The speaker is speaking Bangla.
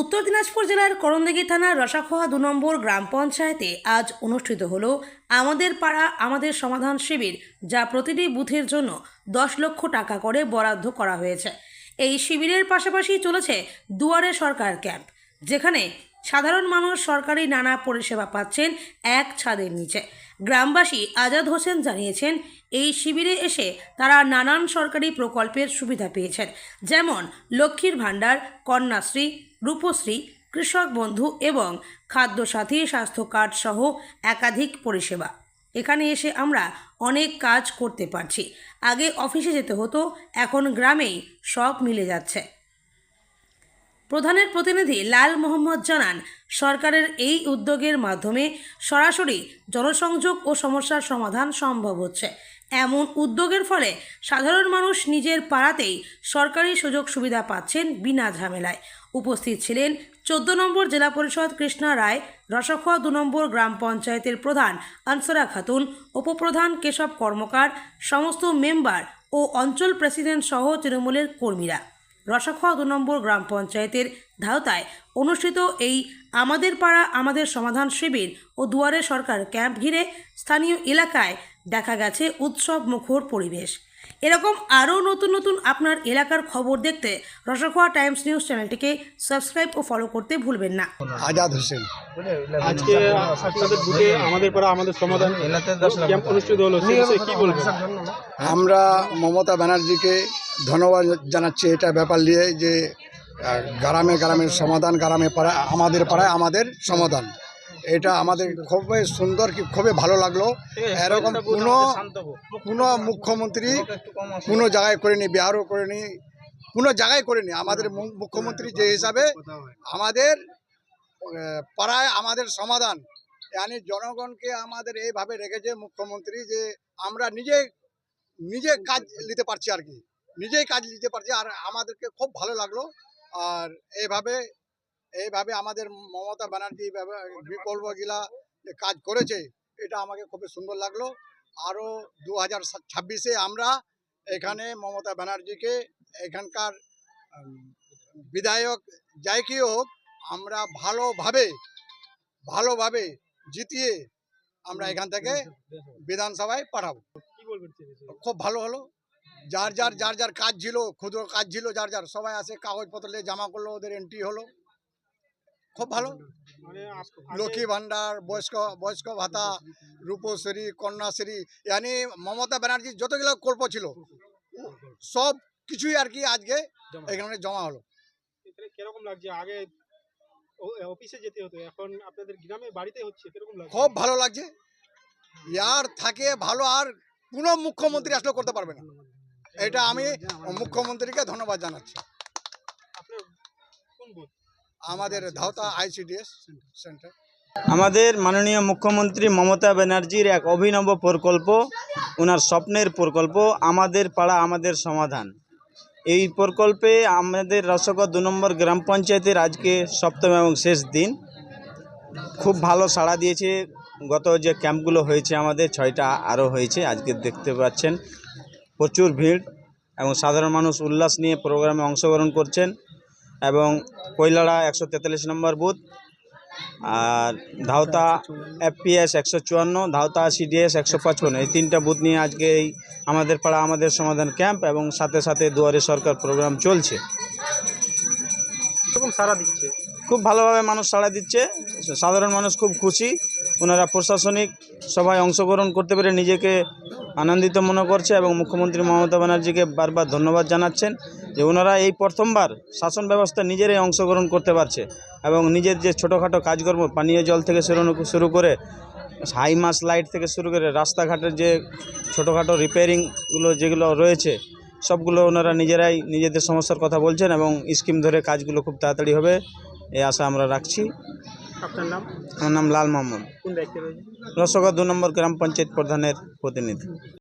উত্তর দিনাজপুর জেলার করণদিঘি থানার রসাখোয়া দু নম্বর গ্রাম পঞ্চায়েতে আজ অনুষ্ঠিত হল আমাদের পাড়া, আমাদের সমাধান শিবির, যা প্রতিটি বুথের জন্য দশ লক্ষ টাকা করে বরাদ্দ করা হয়েছে। এই শিবিরের পাশাপাশি চলেছে দুয়ারে সরকার ক্যাম্প, যেখানে সাধারণ মানুষ সরকারি নানা পরিষেবা পাচ্ছেন এক ছাদের নিচে। গ্রামবাসী আজাদ হোসেন জানিয়েছেন, এই শিবিরে এসে তারা নানান সরকারি প্রকল্পের সুবিধা পেয়েছেন। যেমন লক্ষ্মীর ভাণ্ডার, কন্যাশ্রী, রূপশ্রী, কৃষক বন্ধু এবং খাদ্যসাথী, স্বাস্থ্য কার্ড সহ একাধিক পরিষেবা। এখানে এসে আমরা অনেক কাজ করতে পারছি। আগে অফিসে যেতে হতো, এখন গ্রামেই সব মিলে যাচ্ছে। প্রধানের প্রতিনিধি লাল মোহাম্মদ জানান, সরকারের এই উদ্যোগের মাধ্যমে সরাসরি জনসংযোগ ও সমস্যার সমাধান সম্ভব হচ্ছে। এমন উদ্যোগের ফলে সাধারণ মানুষ নিজের পাড়াতেই সরকারি সুযোগ সুবিধা পাচ্ছেন বিনা ঝামেলায়। উপস্থিত ছিলেন চোদ্দ নম্বর জেলা পরিষদ কৃষ্ণা রায়, রসখোয়া দু নম্বর গ্রাম পঞ্চায়েতের প্রধান আনসরা খাতুন, উপপ্রধান কেশব কর্মকার, সমস্ত মেম্বার ও অঞ্চল প্রেসিডেন্ট সহ তৃণমূলের কর্মীরা। রসাখোয়া দু নম্বর গ্রাম পঞ্চায়েতের ধাওতায় অনুষ্ঠিত এই আমাদের পাড়া আমাদের সমাধান শিবির ও দুয়ারে সরকার ক্যাম্প ঘিরে স্থানীয় এলাকায় দেখা গেছে উৎসব মুখর পরিবেশ। এরকম আরও নতুন নতুন আপনার এলাকার খবর দেখতে রসাখোয়া টাইমস নিউজ চ্যানেলটিকে সাবস্ক্রাইব ও ফলো করতে ভুলবেন না। আজাদ হোসেন। আজকে আপনাদের বুথে আমাদের পাড়া আমাদের সমাধান ক্যাম্প অনুষ্ঠিত হলো কি বলবেন? আমরা মমতা ব্যানার্জিকে ধন্যবাদ জানাচ্ছি এটা ব্যাপার নিয়ে যে গ্রামে গ্রামের সমাধান, গ্রামে পাড়া, আমাদের পাড়ায় আমাদের সমাধান। এটা আমাদের খুবই সুন্দর কি খুবই ভালো লাগল। এরকম কোনো কোনো মুখ্যমন্ত্রী কোনো জায়গায় করেনি, বিহারও করেনি, কোনো জায়গায় করেনি। আমাদের মুখ্যমন্ত্রী যে হিসাবে আমাদের পাড়ায় আমাদের সমাধান। yani জনগণকে আমাদের এইভাবে রেখেছে মুখ্যমন্ত্রী যে আমরা নিজে নিজে কাজ নিতে পারছি আর কি। নিজেই কাজ নিতে পারছি। আর আমাদেরকে খুব ভালো লাগল। আর এইভাবে এইভাবে আমাদের মমতা ব্যানার্জি বিকল্পগুলা যে কাজ করেছে এটা আমাকে খুবই সুন্দর লাগল। আরও দু হাজার ছাব্বিশে আমরা এখানে মমতা ব্যানার্জিকে এখানকার বিধায়ক যাই কি হোক আমরা ভালোভাবে ভালোভাবে জিতিয়ে আমরা এখান থেকে বিধানসভায় পাঠাবো। খুব ভালো হলো। যার যার যার যার কাজ ছিল ক্ষুদ্র কাজ ছিল যার যার। সবাই আসে কাগজপত্র নিয়ে জমা করল ওদের এন্ট্রি হলো। খুব ভালো। মানে লক্ষ্মী ভান্ডার বয়স্ক বয়স্ক ভাতা রূপশ্রী কন্যাশ্রী ইয়ানি মমতা ব্যানার্জির যতগুলো গল্প ছিল সব কিছুই আর কি আজকে এখানে জমা হলো। কীরকম লাগছে? আগে অফিসে যেতে হতো এখন আপনাদের গ্রামে বাড়িতে হচ্ছে কীরকম লাগছে? খুব ভালো লাগছে। ইয়ার থাকে ভালো আর কোনো মুখ্যমন্ত্রী আসলে করতে পারবে না। এটা আমি মুখ্যমন্ত্রীকে ধন্যবাদ জানাচ্ছি। আমাদের ধাওতা আইসিডিএস সেন্টার। আমাদের মাননীয় মুখ্যমন্ত্রী মমতা ব্যানার্জির এক অভিনব প্রকল্প ওনার স্বপ্নের প্রকল্প আমাদের পাড়া আমাদের সমাধান। এই প্রকল্পে আমাদের রসগর দু নম্বর গ্রাম পঞ্চায়েতের আজকে সপ্তম এবং শেষ দিন। খুব ভালো সাড়া দিয়েছে। গত যে ক্যাম্পগুলো হয়েছে আমাদের ছয়টা আরও হয়েছে আজকে দেখতে পাচ্ছেন। প্রচুর ভিড় এবং সাধারণ মানুষ উল্লাস নিয়ে প্রোগ্রামে অংশগ্রহণ করছেন এবং কৈলাড়া একশো তেতাল্লিশ নম্বর বুথ আর ধাওতা এফপিএস একশো চুয়ান্ন ধাওতা সিডিএস একশো পঁচপন্ন। এই তিনটা বুথ নিয়ে আজকে এই আমাদের পাড়া আমাদের সমাধান ক্যাম্প এবং সাথে সাথে দুয়ারে সরকার প্রোগ্রাম চলছে। সারা দিচ্ছে? খুব ভালোভাবে মানুষ সাড়া দিচ্ছে। সাধারণ মানুষ খুব খুশি। ওনারা প্রশাসনিক সভায় অংশগ্রহণ করতে পেরে নিজেকে আনন্দিত মনে করছে এবং মুখ্যমন্ত্রী মমতা ব্যানার্জিকে বারবার ধন্যবাদ জানাচ্ছেন যে ওনারা এই প্রথমবার শাসন ব্যবস্থা নিজেরাই অংশগ্রহণ করতে পারছে এবং নিজের যে ছোটোখাটো কাজকর্ম, পানীয় জল থেকে শুরু করে হাই মাস লাইট থেকে শুরু করে রাস্তাঘাটের যে ছোটোখাটো রিপেয়ারিংগুলো যেগুলো রয়েছে, সবগুলো ওনারা নিজেরাই নিজেদের সমস্যার কথা বলছেন এবং স্কিম ধরে কাজগুলো খুব তাড়াতাড়ি হবে এই আশা আমরা রাখছি। আপনার নাম? আমার নাম লাল মোহাম্মদ কোন দায়িত্বে রয়েছে রসগা দু নম্বর গ্রাম পঞ্চায়েত প্রধানের প্রতিনিধি।